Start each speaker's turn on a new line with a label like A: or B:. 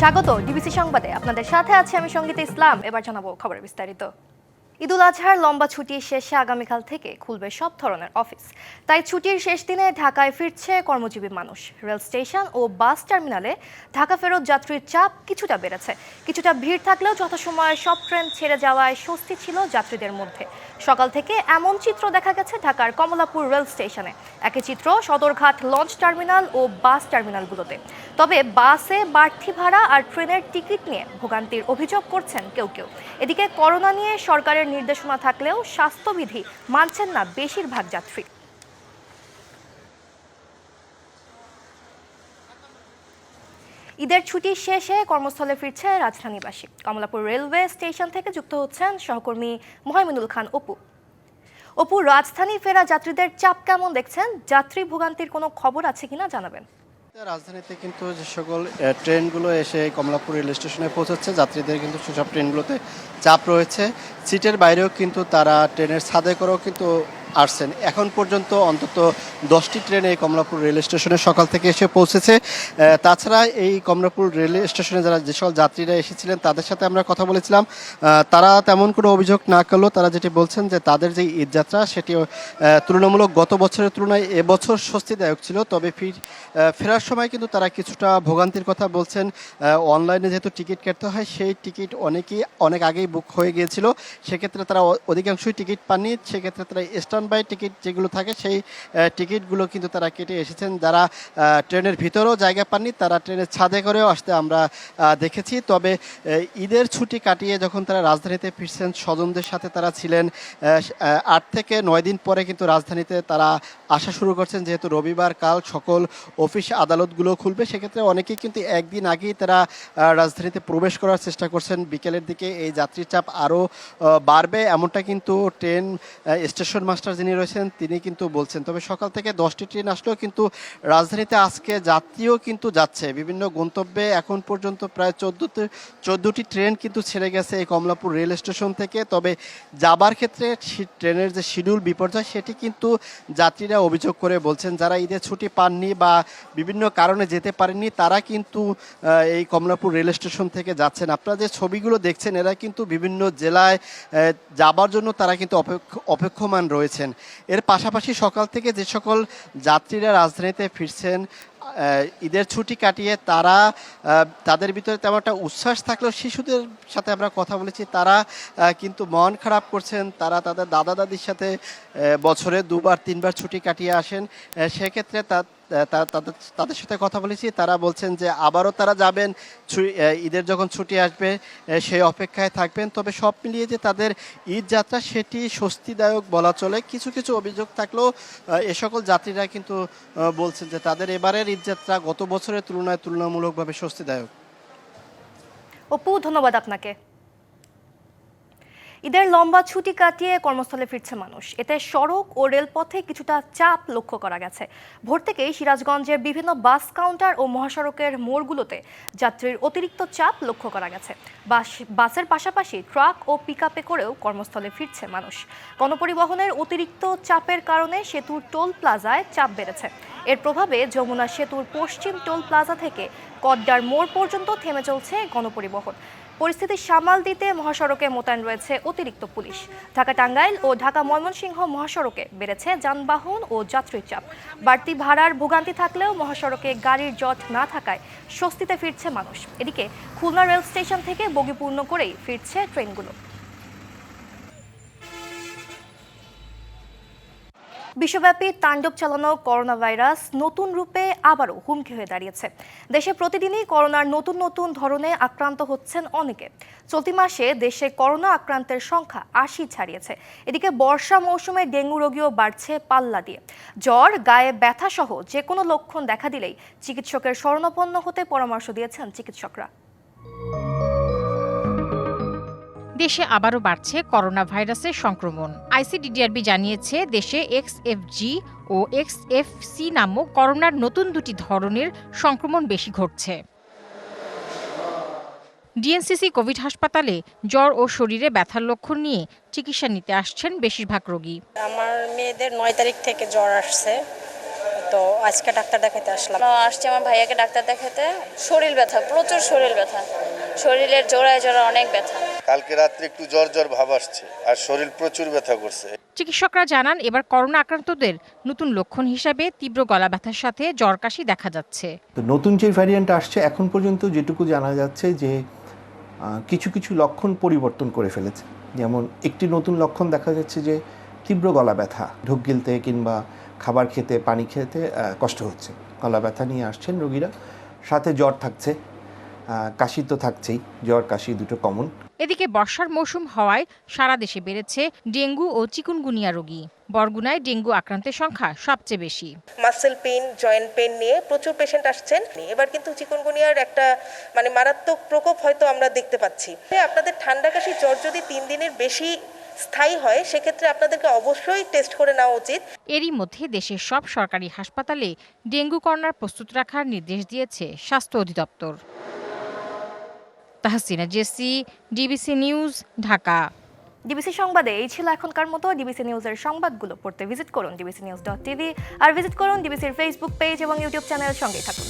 A: স্বাগত ডিবিসি সংবাদে। আপনাদের সাথে আছে আমি সঙ্গীতা ইসলাম। এবার জানাব খবরের বিস্তারিত। ঈদুল আজহার লম্বা ছুটি শেষে আগামীকাল থেকে খুলবে সব ধরনের অফিস। তাই ছুটির শেষ দিনে ঢাকায় ফিরছে কর্মজীবী মানুষ। রেল স্টেশন ও বাস টার্মিনালে ঢাকা ফেরত যাত্রীর চাপ কিছুটা বেড়েছে। কিছুটা ভিড় থাকলেও যথাসময়ে সব ট্রেন ছেড়ে যাওয়ায় স্বস্তি ছিল যাত্রীদের মধ্যে। সকাল থেকে এমন চিত্র দেখা গেছে ঢাকার কমলাপুর রেল স্টেশনে। একই চিত্র সদরঘাট লঞ্চ টার্মিনাল ও বাস টার্মিনালগুলোতে। তবে বাসে বাড়তি ভাড়া আর ট্রেনের টিকিট নিয়ে ভোগান্তির অভিযোগ করছেন কেউ কেউ। এদিকে করোনা নিয়ে সরকারের নির্দেশনা থাকলেও স্বাস্থ্যবিধি মানছেন না বেশিরভাগ যাত্রী। ঈদের ছুটি শেষে কর্মস্থলে ফিরছে রাজধানীবাসী। কমলাপুর রেলওয়ে স্টেশন থেকে যুক্ত হচ্ছেন সহকর্মী মোহাইমিনুল খান অপু। অপু, রাজধানী ফেরা যাত্রীদের চাপ কেমন দেখছেন? যাত্রী ভোগান্তির কোনো খবর আছে কিনা জানাবেন।
B: রাজধানীতে কিন্তু যে সকল ট্রেনগুলো এসে কমলাপুর রেল স্টেশনে পৌঁছাচ্ছে, যাত্রীদের কিন্তু সেসব ট্রেনগুলোতে চাপ রয়েছে। সিটের বাইরেও কিন্তু তারা ট্রেনের ছাদে করেও কিন্তু আসছেন এখন পর্যন্ত অন্তত দশটি ট্রেন এই কমলাপুর রেল স্টেশনে সকাল থেকে এসে পৌঁছেছে। তাছাড়া এই কমলাপুর রেল স্টেশনে যারা যে সকল যাত্রীরা এসেছিলেন, তাদের সাথে আমরা কথা বলেছিলাম। তারা তেমন কোনো অভিযোগ না করলেও তারা যেটি বলছেন যে তাদের যে ঈদযাত্রা সেটি তুলনামূলক গত বছরের তুলনায় এবছর স্বস্তিদায়ক ছিল। তবে ফির ফেরার সময় কিন্তু তারা কিছুটা ভোগান্তির কথা বলছেন। অনলাইনে যেহেতু টিকিট কাটতে হয়, সেই টিকিট অনেকেই, অনেক আগেই বুক হয়ে গিয়েছিল। সেক্ষেত্রে তারা অধিকাংশই টিকিট পাননি। সেক্ষেত্রে তারা স্ট্যান্ড বাই টিকিট যেগুলো থাকে, সেই টিকিটগুলো কিন্তু তারা কেটে এসেছেন। যারা ট্রেনের ভিতরেও জায়গা পাননি, তারা ট্রেনের ছাদে করেও আসতে আমরা দেখেছি। তবে ঈদের ছুটি কাটিয়ে যখন তারা রাজধানীতে ফিরছেন, স্বজনদের সাথে তারা ছিলেন আট থেকে নয় দিন পরে কিন্তু রাজধানীতে তারা আসা শুরু করছেন। যেহেতু রবিবার, কাল সকল অফিস আদালতগুলো খুলবে, সেক্ষেত্রে অনেকেই কিন্তু একদিন আগেই তারা রাজধানীতে প্রবেশ করার চেষ্টা করছেন। বিকেলের দিকে এই যাত্রীর চাপ আরও বাড়বে। এমনটা কিন্তু ট্রেন স্টেশন মাস্টার যিনি রয়েছেন, তিনি কিন্তু বলছেন, তবে সকাল থেকে দশটি ট্রেন আসলেও কিন্তু রাজধানীতে আজকে যাত্রীও কিন্তু যাচ্ছে। বিভিন্ন গন্তব্যে এখন পর্যন্ত প্রায় চোদ্দোতে চোদ্দোটি ট্রেন কিন্তু ছেড়ে গেছে এই কমলাপুর রেল স্টেশন থেকে। তবে যাবার ক্ষেত্রে ট্রেনের যে শিডিউল বিপর্যয়, সেটি কিন্তু যাত্রীরা অভিযোগ করে বলছেন, যারা ঈদের ছুটি পাননি বা বিভিন্ন কারণে যেতে পারেননি, তারা কিন্তু এই কমলাপুর রেল স্টেশন থেকে যাচ্ছেন। আপনারা যে ছবিগুলো দেখছেন, এরা কিন্তু বিভিন্ন জেলায় যাবার জন্য তারা কিন্তু অপেক্ষ- অপেক্ষমান রয়েছেন এর পাশাপাশি সকাল থেকে যে সকল যাত্রীরা রাজধানীতে ফিরছেন ঈদের ছুটি কাটিয়ে তারা তাদের ভিতরে তেমন একটা উচ্ছ্বাস থাকলেও শিশুদের সাথে আমরা কথা বলেছি। তারা কিন্তু মন খারাপ করছেন। তারা তাদের দাদা দাদির সাথে বছরে দুবার, তিনবার ছুটি কাটিয়ে আসেন। সেক্ষেত্রে তা- তাদের তাদের সাথে কথা বলেছি। তারা বলছেন যে আবারও তারা যাবেন। ঈদের যখন ছুটি আসবে সেই অপেক্ষায় থাকবেন। তবে সব মিলিয়ে যে তাদের ঈদ যাত্রা, সেটি স্বস্তিদায়ক বলা চলে। কিছু কিছু অভিযোগ থাকলেও এ সকল যাত্রীরা কিন্তু বলছেন যে তাদের এবারের ঈদযাত্রা গত বছরের তুলনায় তুলনামূলকভাবে স্বস্তিদায়ক।
A: অপু, ধন্যবাদ আপনাকে। ঈদের লম্বা ছুটি কাটিয়ে কর্মস্থলে ফিরছে মানুষ। এতে সড়ক ও রেলপথে কিছুটা চাপ লক্ষ্য করা গেছে। ভোর থেকেই সিরাজগঞ্জের বিভিন্ন বাস কাউন্টার ও মহাসড়কের মোড়গুলোতে যাত্রীর অতিরিক্ত চাপ লক্ষ্য করা গেছে। বাস, বাসের পাশাপাশি ট্রাক ও পিকআপে করেও কর্মস্থলে ফিরছে মানুষ। গণপরিবহনের অতিরিক্ত চাপের কারণে সেতুর টোল প্লাজায় চাপ বেড়েছে। এর প্রভাবে যমুনা সেতুর পশ্চিম টোল প্লাজা থেকে কড্ডার মোড় পর্যন্ত থেমে চলছে গণপরিবহন। পরিস্থিতি সামাল দিতে মহাসড়কে মোতায়েন রয়েছে অতিরিক্ত পুলিশ। ঢাকা টাঙ্গাইল ও ঢাকা ময়মনসিংহ মহাসড়কে বেড়েছে যানবাহন ও যাত্রীর চাপ। বাড়তি ভাড়ার ভোগান্তি থাকলেও মহাসড়কে গাড়ির জট না থাকায় স্বস্তিতে ফিরছে মানুষ। এদিকে খুলনা রেল স্টেশন থেকে বগিপূর্ণ করেই ফিরছে ট্রেনগুলো। বিশ্বব্যাপী তাণ্ডব চালানো করোনা ভাইরাস নতুন রূপে আবারও হুমকি হয়ে দাঁড়িয়েছে। দেশে প্রতিদিনই করোনার নতুন নতুন ধরনে আক্রান্ত হচ্ছেন অনেকে। চলতি মাসে দেশে করোনা আক্রান্তের সংখ্যা আশি ছাড়িয়েছে। এদিকে বর্ষা মৌসুমে ডেঙ্গু রোগীও বাড়ছে পাল্লা দিয়ে। জ্বর, গায়ে ব্যথা সহ যে কোনো লক্ষণ দেখা দিলেই চিকিৎসকের শরণাপন্ন হতে পরামর্শ দিয়েছেন চিকিৎসকরা।
C: দেশে আবারও বাড়ছে করোনা ভাইরাসের সংক্রমণ। আইসিডিডিআরবি জানিয়েছে, দেশে এক্সএফজি ও এক্সএফসি নামক করোনার নতুন দুটি ধরনের সংক্রমণ বেশি ঘটছে। ডিএনসিসি কোভিড হাসপাতালে জ্বর ও শরীরে ব্যথার লক্ষণ নিয়ে চিকিৎসা নিতে আসছেন বেশিরভাগ রোগী।
D: আমার মেয়েদের নয় তারিখ থেকে জ্বর আসছে। তো আজকে ডাক্তার দেখাতে আসলাম।
E: আসছি আমার ভাইয়াকে ডাক্তার দেখাতে শরীর ব্যথা প্রচুর শরীর ব্যথা। শরীরের জোড়ায় জোড়া অনেক ব্যথা।
F: কালকে রাত্রে একটু জ্বর জ্বর ভাব আসছে আর শরীর প্রচুর ব্যথা করছে।
C: চিকিৎসকরা জানান এবার করোনা আক্রান্তদের নতুন লক্ষণ হিসাবে তীব্র গলা ব্যথার সাথে জ্বর কাশি দেখা যাচ্ছে।
G: তো নতুন যে ভ্যারিয়েন্ট আসছে এখন পর্যন্ত যেটুকু জানা যাচ্ছে যে কিছু কিছু লক্ষণ পরিবর্তন করে ফেলেছে। যেমন একটি নতুন লক্ষণ দেখা যাচ্ছে যে তীব্র গলা ব্যথা ঢোক গিলতে কিংবা খাবার খেতে পানি খেতে কষ্ট হচ্ছে। গলা ব্যথা নিয়ে আসছেন রোগীরা। সাথে জ্বর থাকছে কাশি তো থাকছেই। জ্বর কাশি দুটো কমন
C: এদিকে বর্ষার মৌসুম হওয়ায় সারা দেশে বেড়েছে ডেঙ্গু ও চিকুনগুনিয়া রোগী। বরগুনায় ডেঙ্গু আক্রান্তের সংখ্যা সবচেয়ে বেশি।
H: মাসেল পেন জয়েন্ট পেন নিয়ে প্রচুর পেশেন্ট আসছেন। এবার কিন্তু চিকুনগুনিয়ার একটা মানে মারাত্মক প্রকোপ হয়তো আমরা দেখতে পাচ্ছি। আপনাদের ঠান্ডা কাশি জ্বর যদি তিন দিনের বেশি স্থায়ী হয় সেক্ষেত্রে আপনাদেরকে অবশ্যই টেস্ট করে নেওয়া উচিত।
C: এরই মধ্যে দেশের সব সরকারি হাসপাতালে ডেঙ্গু কর্নার প্রস্তুত রাখার নির্দেশ দিয়েছে স্বাস্থ্য অধিদপ্তর। Tahsina Jesi DBC news Dhaka.
A: DBC সংবাদে এই ছিল এখনকার মতো। ডিবিসি নিউজের সংবাদগুলো পড়তে ভিজিট করুন ডিবিসি নিউজ ডট টিভি আর ভিজিট করুন ডিবিসির ফেসবুক পেজ এবং ইউটিউব চ্যানেলের সঙ্গে থাকুন।